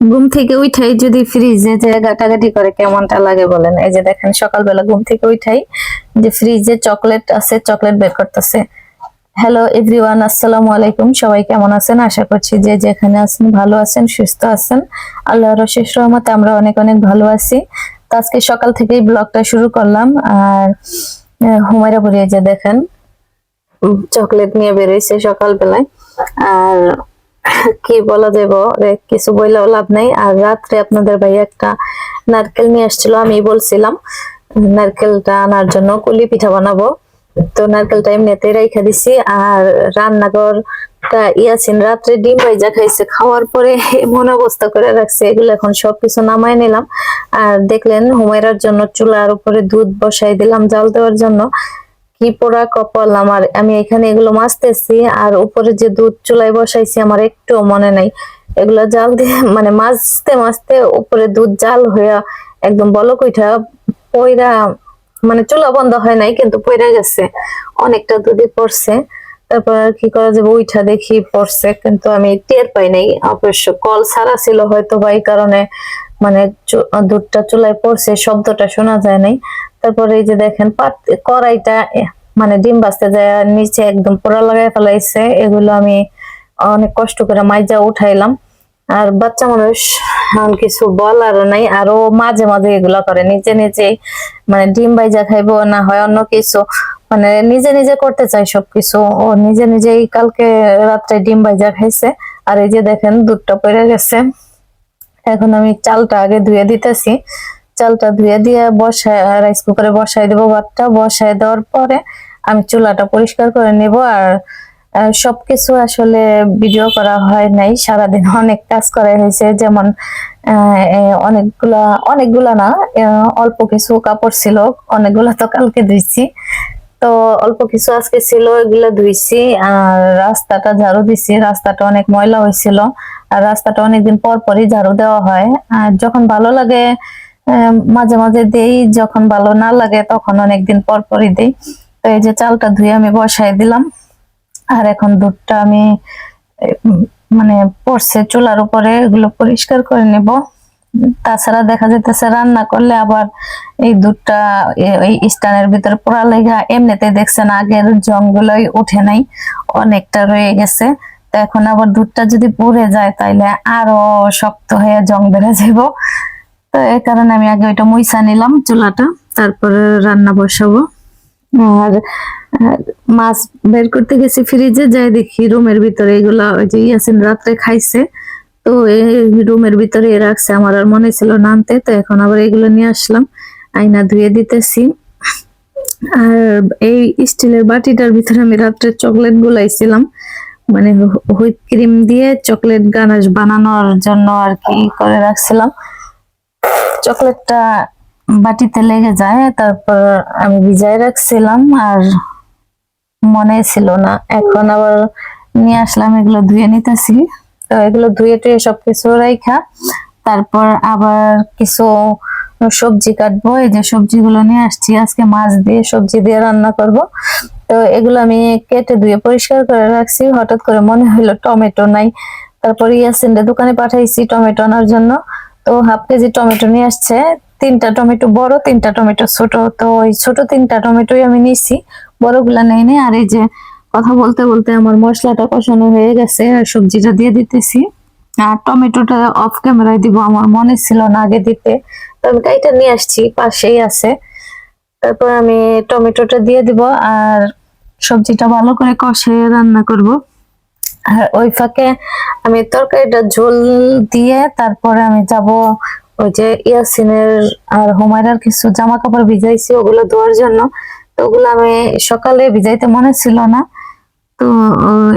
ঘুম থেকে উঠাই যদি ফ্রিজে যে গাটাগাটি করে কেমনটা লাগে বলেন? এই যে দেখেন সকালবেলা ঘুম থেকে উঠাই যে ফ্রিজে চকলেট আছে চকলেট বের করতেছে। হ্যালো এভরিওয়ান আসসালামু আলাইকুম। সবাই কেমন আছেন? আশা করছি যে যেখানে আছেন ভালো আছেন সুস্থ আছেন। আল্লাহর শেষ রহমতে আমরা অনেক অনেক ভালো আছি। তো আজকে সকাল থেকেই ব্লগটা শুরু করলাম। আর হুমায়রা বলিয়ে যে দেখেন চকলেট নিয়ে বেরোইছে সকালবেলায়। আর কি বলা যাব কিছু বললেও লাভ নাই। আর রাত্রে আপনাদের ভাই একটা নারকেল নিয়ে আসছিল, আমি বলছিলাম, নারকেলটা আনার জন্য কুলি পিঠা বানাবো। তো নারকেলটা এমনিতে রাইখা দিছি। আর রান্নাঘরটা ইয়াসিন রাত্রে ডিম ভাইজা খাইছে, খাওয়ার পরে এমন অবস্থা করে রাখছে। এগুলো এখন সবকিছু নামাই নিলাম। আর দেখলেন হুমায়রার জন্য চুলার উপরে দুধ বসাই দিলাম জাল দেওয়ার জন্য। কি পোড়া কপাল আমার, আমি এখানে এগুলো মাছতেছি আর উপরে যে দুধ চুলায় বসাইছি আমার একটু মনে নাই। এগুলো জাল দিয়ে মানে মাছতে মাছতে উপরে দুধ জাল হইয়া একদম বলক উঠা পয়রা মানে চুলা বন্ধ হয় নাই কিন্তু পয়রা গেছে। অনেকটা দুধে পড়ছে। তারপর কি করা যাবে? ওইটা দেখি পড়ছে কিন্তু আমি টের পাই নাই। অবশ্য কল ছাড়া ছিল হয়তো বা এই কারণে মানে দুধটা চুলায় পড়ছে, শব্দটা শোনা যায় নাই। তারপরে এই যে দেখেন কড়াইটা মানে ডিম বাজতে যায়, নিচে একদম পোড়া লাগাই ফেলাইছে, এগুলো আমি অনেক কষ্ট করে মাইজা উঠাইলাম। আর বাচ্চা মানুষ এখন কিছু বলার নাই, আরও মাঝে মাঝে এগুলা করে, নিজে নিজে মানে ডিম বাইজা খাইবো না হয় অন্য কিছু মানে নিজে নিজে করতে চাই সবকিছু। ও নিজে নিজেই কালকে রাত্রে ডিম বাইজা খাইছে, আর এই যে দেখেন দুধটা পড়ে গেছে। এখন আমি চালটা আগে ধুয়ে দিতেছি। চালটা ধুয়ে দিয়ে বসায় রাইস কুকারে বসাই দেবো ভাতটা। বসায় দেওয়ার পরে আমি চুলাটা পরিষ্কার করে নেব আর সবকিছু আসলে ভিডিও করা হয় নাই। সারাদিন অনেক কাজ করা হয়েছে। যেমন অনেকগুলা অনেকগুলা না অল্প কিছু কাপড় ছিল। অনেকগুলা তো কালকে ধুইছি। তো অল্প কিছু আজকে ছিল, এগুলো ধুইছি আর রাস্তাটা ঝাড়ু দিছি। রাস্তাটা অনেক ময়লা হয়েছিল। আর রাস্তাটা অনেকদিন পর পরই ঝাড়ু দেওয়া হয়। আর যখন ভালো লাগে মাঝে মাঝে দেই, যখন ভালো না লাগে তখন অনেকদিন পর পরই দেই। তো এই যে চালটা ধুয়ে আমি বসাই দিলাম। আর এখন দুধটা আমি মানে পড়ছে চুলার উপরে, এগুলো পরিষ্কার করে নেব। তাছাড়া দেখা যাইতেছে রান্না করলে আবার এই দুধটা এই স্টানের ভিতরে পোড়া লেগা এমনিতে দেখছেন আগের জংগুলোই উঠে নাই, অনেকটা রয়ে গেছে। তো এখন আবার দুধটা যদি পুড়ে যায় তাইলে আরও শক্ত হয়ে জং বেড়ে যাব তো এই কারণে আমি আগে ওইটা মুইসা নিলাম চুলাটা, তারপরে রান্না বসাবো। আর মাছ বের করতে গেছি ফ্রিজে, যাই দেখি রুমের ভিতরে এগুলা ওই যে ইয়াসিন রাত্রে খাইছে। তো এই রুমের ভিতরে রাখছে, আমার আর মনে ছিল না আনতে, তো এখন আবার এগুলো নিয়ে আসলাম, আয়না ধুয়ে দিতেছি। আর এই স্টিলের বাটিটার ভিতরে আমি রাত্রে চকলেট গুলাইছিলাম মানে হুইপ ক্রিম দিয়ে চকলেট গানাশ বানানোর জন্য আর কি করে রাখছিলাম। চকলেটটা বাটিতে লেগে যায়, তারপর আমি ভিজায় রাখছিলাম আর মনে ছিল না। এখন আবার নিয়ে আসলাম, এগুলো ধুয়ে নিতেছি। তো এগুলো ধুয়ে টুয়ে সবকিছু রাইখা, তারপর আবার কিছু সবজি কাটবো। এই যে সবজিগুলো নিয়ে আসছি, আজকে মাছ দিয়ে সবজি দিয়ে রান্না করব। তো এগুলো আমি কেটে ধুয়ে পরিষ্কার করে রাখছি। হঠাৎ করে মনে হলো টমেটো নাই। তারপর ইয়াসিনদের দোকানে পাঠাইছি টমেটো আনার জন্য। তো হাফ কেজি টমেটো নিয়ে আসছে। তিনটা টমেটো বড়, তিনটা টমেটো ছোট। তো ওই ছোট তিনটা টমেটোই আমি নিছি। বড়গুলা নেই নি। আর এই যে কথা বলতে বলতে আমার মশলাটা কষানো হয়ে গেছে। আর সবজিটা দিয়ে দিতেছি। আর টমেটোটা অফ ক্যামেরায় দিব। আমার মনে ছিল না আগে দিতে। তো আমি কাইটা নিয়ে আসছি। পাশেই আছে। তারপর আমি টমেটোটা দিয়ে দিব। আর সবজিটা ভালো করে কষে রান্না করব। আর ওই ফাঁকে আমি তরকারিটা ঝোল দিয়ে তারপরে আমি যাব ওই যে ইয়াসিনের আর হুমায়রার কিছু জামা কাপড় ভিজাইছি, ওগুলো ধোয়ার জন্য। তো ওগুলো আমি সকালে ভিজাইতে মনে ছিল না। তো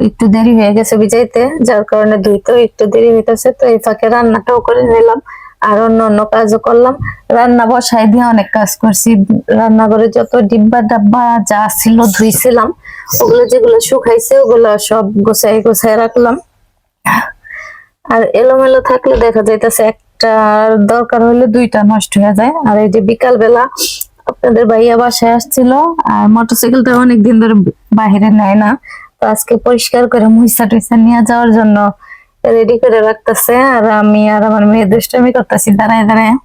একটু দেরি হয়ে গেছে ভিজাইতে, যার কারণে ধুইতেও একটু দেরি হইতেছে। তো এই ফাঁকে রান্নাটাও করে নিলাম আর অন্য অন্য কাজও করলাম। রান্না বসাই দিয়ে অনেক কাজ করছি। রান্নাঘরে যত ডিব্বা ডাব্বা যা ছিল ধুইছিলাম। ওগুলো যেগুলো শুকাইছে, ওগুলো সব গোছাই গোছাই রাখলাম। আর এলোমেলো থাকলে দেখা যাইতেছে একটার দরকার হলে দুইটা নষ্ট হয়ে যায়। আর এই যে বিকাল বেলা আপনাদের ভাইয়া বাসায় আসছিল, আর মোটরসাইকেলটা অনেকদিন ধরে বাহিরে নেয় না। তো আজকে পরিষ্কার করে মুইসা টুইসা নিয়ে যাওয়ার জন্য রেডি করে রাখতেছে। আর আমি আর আমার মেয়ে দুষ্টামি করতেছি, দাঁড়ায় দাঁড়ায়।